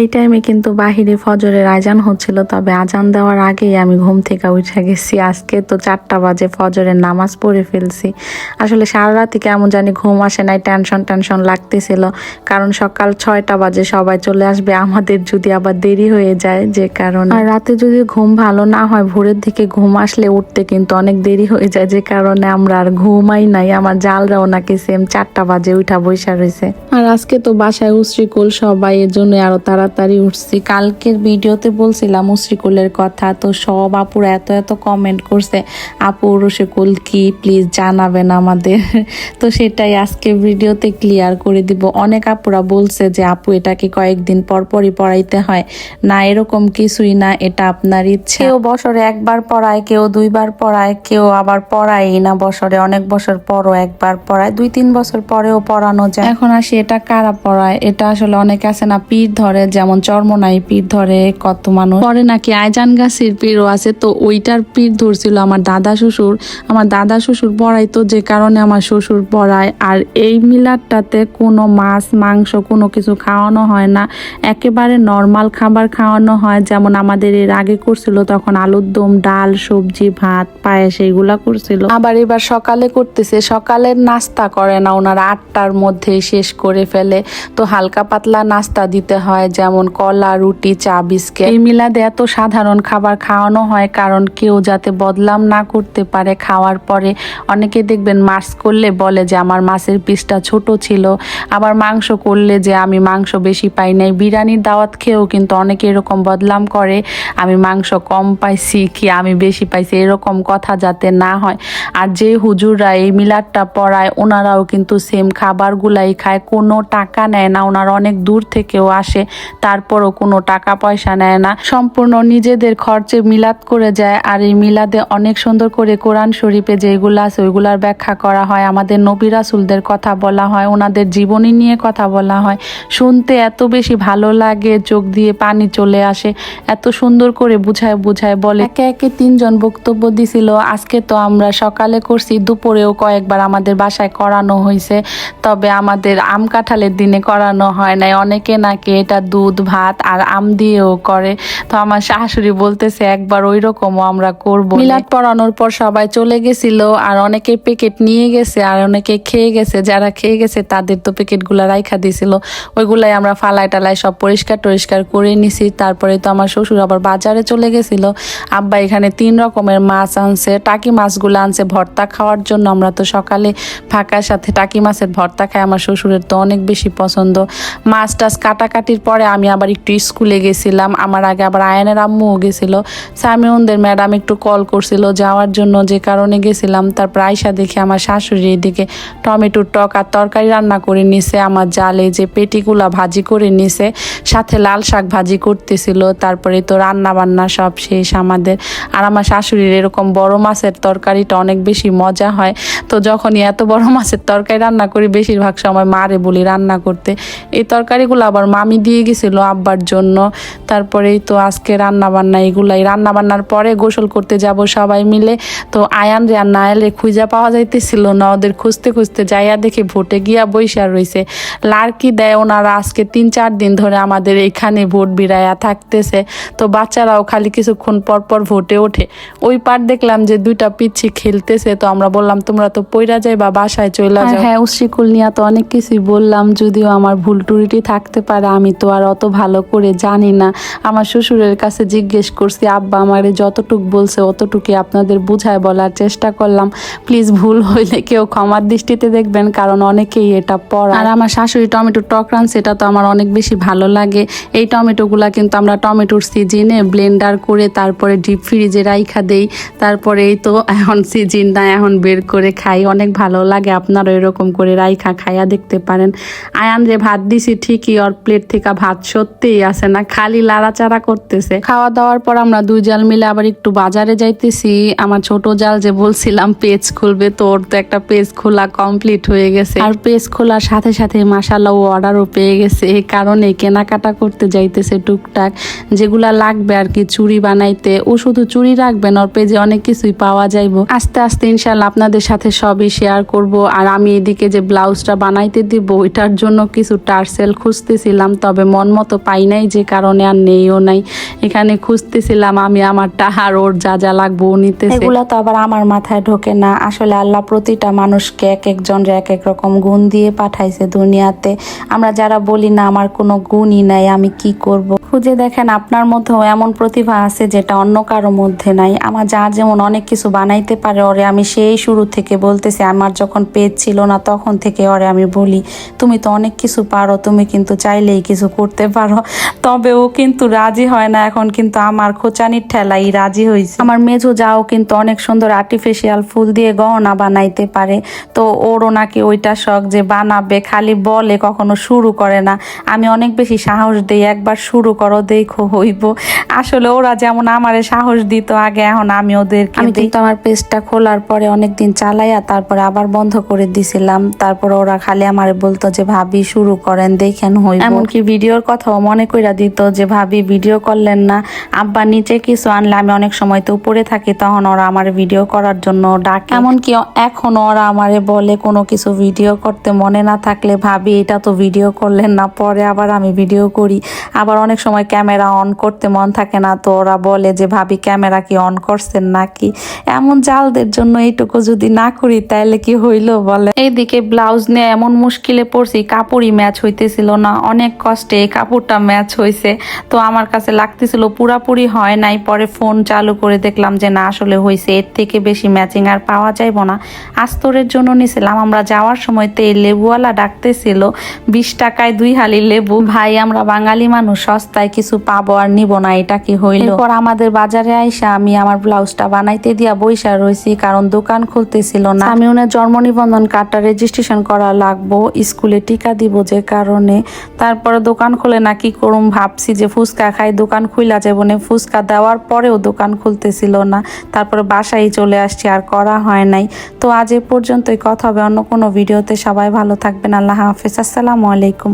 এই টাইমে কিন্তু বাহিরে ফজরের আজান হচ্ছিল, তবে আজান দেওয়ার আগেই আমি ঘুম থেকে উঠে গেছি। আজকে তো চারটা বাজে, ফজরের নামাজ পড়ে ফেলছি। আসলে সারা রাতি কেমন জানি ঘুম আসে নাই টেনশন টেনশন লাগতেছিল। কারণ সকাল ছয়টা বাজে সবাই চলে আসবে, আমাদের যদি আবার দেরি হয়ে যায় যে কারণে। আর রাতে যদি ঘুম ভালো না হয়, ভোরের দিকে ঘুম আসলে উঠতে কিন্তু অনেক দেরি হয়ে যায়, যে কারণে আমরা আর ঘুমাই নাই। আমার জালরাও নাকি সেম চারটা বাজে উঠা বৈশা রয়েছে আর আজকে তো বাসায় উশ্রিকুল সবাই, এর জন্য আরও তাড়াতাড়ি উঠছি। কালকের ভিডিওতে বলছিলাম উশ্রিকুলের কথা তো সব আপুরা এত এত কমেন্ট করছে আপু রসিকুল কি? প্লিজ জানাবেন আমাদের। তো সেটাই আজকে ভিডিওতে ক্লিয়ার করে দিব। অনেক আপুরা বলছে যে আপু এটাকে কয়েকদিন পর পরই পড়াইতে হয়? না এরকম কিছুই না এটা আপনার ইচ্ছে। কেউ বছরে একবার পড়ায় কেউ দুইবার পড়ায় কেউ আবার পড়ায় না বছরে। অনেক বছর পরও একবার পড়ায় দুই তিন বছর পরেও পড়ানো যায়। এখন আসি এটা কারা পড়ায়? এটা আসলে অনেকে আছে না পীর ধরে যেমন চর্মনাই পীর ধরে, কত মানুষ। পরে নাকি আয়জান গাছের পীরও আছে, তো ওইটার পীর ধরছিল আমার দাদা শ্বশুর। আমার দাদা শ্বশুর পড়াই তো যে কারণে আমার শ্বশুর পড়ায়, আর এই মিলারটাতে কোনো মাছ, মাংস, কোনো কিছু খাওয়ানো হয় না। একেবারে নর্মাল খাবার খাওয়ানো হয়, যেমন আমাদের এর আগে করছিল, তখন আলুর দম, ডাল, সবজি, ভাত, পায়েস, এইগুলা করছিল। আবার এবার সকালে করতেছে, সকালের নাস্তা করে না, ওনারা আটটার মধ্যে শেষ করে ফেলে। তো হালকা পাতলা নাস্তা দিতে হয় যেমন কলা, রুটি, চা, বিস্কিট। এই মিলাদে এত সাধারণ খাবার খাওয়ানো হয়, কারণ কেউ যাতে বদলাম না করতে পারে খাওয়ার পরে। অনেকে দেখবেন মাছ করলে বলে যে, আমার মাছের পিসটা ছোট ছিল। আবার মাংস করলে যে, আমি মাংস বেশি পাই নাই। বিরিয়ানির দাওয়াত খেয়েও কিন্তু অনেকে এরকম বদলাম করে, আমি মাংস কম পাইছি কি, আমি বেশি পাইছি? এরকম কথা যাতে না হয়। আর যে হুজুররা এই মিলাদটা পড়ায়, ওনারাও কিন্তু সেম খাবারগুলাই খায়। কোনো টাকা নেয় না, ওনারা অনেক দূর থেকেও আসে। তারপরও কোনো টাকা পয়সা নেয় না। সম্পূর্ণ নিজেদের খরচে মিলাদ করে যায় আর এই মিলাদে অনেক সুন্দর করে কোরআন শরীফে যেগুলো আছে ওইগুলার ব্যাখ্যা করা হয়, আমাদের নবী রাসুলদের কথা বলা হয়, ওনাদের জীবনী নিয়ে কথা বলা হয়। শুনতে এত বেশি ভালো লাগে, চোখ দিয়ে পানি চলে আসে, এত সুন্দর করে বুঝায় বুঝায় বলে। একে একে তিনজন বক্তব্য দিছিল, আজকে তো আমরা সকালে করছি, দুপুরেও কয়েকবার আমাদের বাসায় করানো হয়েছে তবে আমাদের আম কাঁঠালের দিনে করানো হয় নাই, অনেকে নাকি এটা দুধ, ভাত আর আম দিয়েও করে। তো আমার শাশুড়ি বলতেছে, একবার ওই রকমও আমরা করব মিলাদ পড়ানোর পর সবাই চলে গেছিল আর অনেকে প্যাকেট নিয়ে গেছে আর অনেকে খেয়ে গেছে। যারা খেয়ে গেছে তাদের তো প্যাকেটগুলো রাইখা দিছিল। ওইগুলাই আমরা ফালাই টালাই সব পরিষ্কার টরিষ্কার করে নিছি। তারপরে তো আমার শ্বশুর আবার বাজারে চলে গেছিল। আব্বা এখানে তিন রকমের মাছ আনছে। টাকি মাছগুলো আনছে ভর্তা খাওয়ার জন্য। আমরা তো সকালে ফাঁকার সাথে টাকি মাছের ভর্তা খাই। আমার শ্বশুরের তো অনেক বেশি পছন্দ। মাছ টাছ কাটাকাটির পরে আমি আবার একটু স্কুলে গেছিলাম। আমার আগে আবার আয়নের আম্মুও গেছিল। সামিউনদের ম্যাডাম একটু কল করছিল যাওয়ার জন্য যে কারণে গেছিলাম। তারপর আয়সা দেখে আমার শাশুড়ি এদিকে টমেটোর টক আর তরকারি রান্না করে নিছে। আমার জালে যে পেটিগুলা ভাজি করে নিছে। সাথে লাল শাক ভাজি করতেছিল। তারপরে তো রান্না বান্না সব শেষ আমাদের। আর আমার শাশুড়ির এরকম বড় মাছের তরকারিটা অনেক বেশি মজা হয়। তো যখনই এত বড় মাছের তরকারি রান্না করি, বেশিরভাগ সময় মারে বলি রান্না করতে। এই তরকারিগুলো আবার মামি দিয়ে গেছিল আব্বার জন্য। তারপরেই তো আজকে রান্না বান্না এগুলাই। রান্না বান্নার পরে গোসল করতে যাব সবাই মিলে। তো আয়ান রে আর নায়ালে খুঁজা পাওয়া যাইতেছিল না। ওদের খুঁজতে খুঁজতে যাইয়া দেখে ভোটে গিয়া বৈশা রইছে। লার্কি দেয় ওনারা আজকে তিন চার দিন ধরে আমাদের এইখানে ভোট বিরায়া থাকতেছে। তো বাচ্চারাও খালি কিছুক্ষণ পর পর ভোটে ওঠে। ওই পার দেখলাম যে দুইটা পিচ্ছি খেলতেছে। তো আমরা বললাম তোমরা তো পইরা যাই বা বাসায় চলে যাও। হ্যাঁ উশ্রিকুল নিয়ে তো অনেক কিছুই বললাম। যদিও আমার ভুল টুরিটি থাকতে পারে আমি তো আর অত ভালো করে জানি না। আমার শ্বশুরের কাছে জিজ্ঞেস করছি, আব্বা, আমারে যতটুক বলছে অতটুকুই আপনাদের বুঝায় বলার চেষ্টা করলাম। প্লিজ ভুল হইলে কেউ ক্ষমার দৃষ্টিতে দেখবেন, কারণ অনেকেই এটা পড়া আর আমার শাশুড়ি টমেটো টক রান সেটা তো আমার অনেক বেশি ভালো লাগে। এই টমেটোগুলা কিন্তু আমরা টমেটোর সিজিনে ব্লেন্ডার করে তারপরে ডিপ ফ্রিজে রাইখা দেই। তারপরে এই তো এখন সিজন না এখন বের করে খাই। অনেক ভালো লাগে আপনারা এরকম করে রাইখা খাইয়া দেখতে পারেন। আয়ান যে ভাত দিছি ঠিকই, ওর প্লেট থেকে ভাত সত্যিই আসে না, খালি লাড়াচাড়া করতেছে। খাওয়া দাওয়ার পর আমরা দুই জাল মিলে আবার একটু বাজারে যাইতেছি। আমার ছোট জাল যে বলছিলাম পেজ খুলবে তো ওর তো একটা পেজ খোলা কমপ্লিট হয়ে গেছে। আর পেজ খোলার সাথে সাথে মাসাল্লাহ অর্ডারও পেয়ে গেছে। এই কারণে কেনাকাটা করতে যাইতেছে টুকটাক। যেগুলা লাগবে আর কি, চুরি বানাইতে ও শুধু চুড়ি রাখবেন ওর পেজে অনেক কিছুই পাওয়া যাইব। আস্তে আস্তে ইনশাল্লাহ আপনাদের সাথে সবই শেয়ার করব। আর আমি এদিকে যে ব্লাউজটা বানাইতে দিব, ওইটার জন্য কিছু টার্সেল খুঁজতেছিলাম, তবে মন মন মতো পাই নাই, যে কারণে আর নেইও নাই। এখানে খুঁজতেছিলাম আমি আমারটা আর ওর যা যা লাগবো ও নিতেছে। এগুলো তো আবার আমার মাথায় ঢোকে না। আসলে আল্লাহ প্রতিটা মানুষকে এক একজন এক এক রকম গুণ দিয়ে পাঠাইছে দুনিয়াতে। আমরা যারা বলি না, আমার কোনো গুণই নাই, আমি কি করব? খুঁজে দেখেন, আপনার মধ্যেও এমন প্রতিভা আছে যেটা অন্য কারও মধ্যে নাই। আমার যা যেমন অনেক কিছু বানাইতে পারে, ওরে আমি সেই শুরু থেকে বলতেছি, আমার যখন পেজ ছিল না, তখন থেকে ওরে আমি বলি, তুমি তো অনেক কিছু পারো, তুমি কিন্তু চাইলেই কিছু করতে পারো। তবে ও কিন্তু রাজি হয় না। এখন কিন্তু আমার খোঁচানির ঠেলাই রাজি হয়েছে। আমার মেজো যাও কিন্তু অনেক সুন্দর আর্টিফিশিয়াল ফুল দিয়ে গহনা বানাইতে পারে। তো ওরও নাকি ওইটা শখ যে বানাবে খালি বলে কখনো শুরু করে না। আমি অনেক বেশি সাহস দিই একবার শুরু করো দেখো হইব। আসলে ওরা যেমন আমারে সাহস দিত আগে এখন আমি ওদের আমি কিন্তু আমার পেজটা খোলার পরে অনেকদিন চালাইয়া তারপরে আবার বন্ধ করে দিছিলাম। তারপর ওরা খালি আমারে বলতো যে ভাবি শুরু করেন দেখেন হইব। এমনকি ভিডিওর কথাও মনে কইরা দিত যে ভাবি ভিডিও করলেন না। আব্বা নিচে কিছু আনলে আমি অনেক সময় তো উপরে থাকি তখন ওরা আমার ভিডিও করার জন্য ডাকে। এমনকি এখন ওরা আমারে বলে কোনো কিছু ভিডিও করতে মনে না থাকলে ভাবি এটা তো ভিডিও করলেন না পরে আবার আমি ভিডিও করি। আবার অনেক সময় ক্যামেরা অন করতে মন থাকে না তো ওরা বলে যে ভাবি ক্যামেরা কি অন করছেন নাকি? এমন জালদের জন্য এইটুকু যদি না করি তাহলে কি হইল বলে এইদিকে ব্লাউজ নিয়ে এমন মুশকিলে পড়ছি কাপড়ই ম্যাচ হইতেছিল না। অনেক কষ্টে এই কাপড়টা ম্যাচ হয়েছে তো আমার কাছে লাগতেছিল পুরাপুরি হয় নাই। পরে ফোন চালু করে দেখলাম যে না, আসলে হয়েছে এর থেকে বেশি ম্যাচিং আর পাওয়া যাইব না। আস্তরের জন্য নিছিলাম। আমরা যাওয়ার সময় তো এই লেবুওয়ালা ডাকতেছিল, বিশ টাকায় দুই হালি লেবু। ভাই, আমরা বাঙালি মানুষ, সস্তায় কিছু পাবো আর নিব না, এটা কি হইল? এরপর আমাদের বাজারে আইসা আমি আমার ব্লাউজটা বানাইতে দিয়া বইসা রয়েছি কারণ দোকান খুলতেছিল না। আমি ওনার জন্ম নিবন্ধন কার্ডটা রেজিস্ট্রেশন করা লাগবো, স্কুলে টিকা দিব যে কারণে। তারপরে দোকান খুলে না কি করুম ভাবছি যে ফুচকা খাই, দোকান খুইলা যাব না। ফুচকা দেওয়ার পরেও দোকান খুলতেছিল না। তারপরে বাসায় চলে আসছি, আর করা হয় নাই। তো আজ এ পর্যন্তই, কথা হবে অন্য কোনো ভিডিওতে। সবাই ভালো থাকবেন, আল্লাহ হাফেজ। আসসালামু আলাইকুম।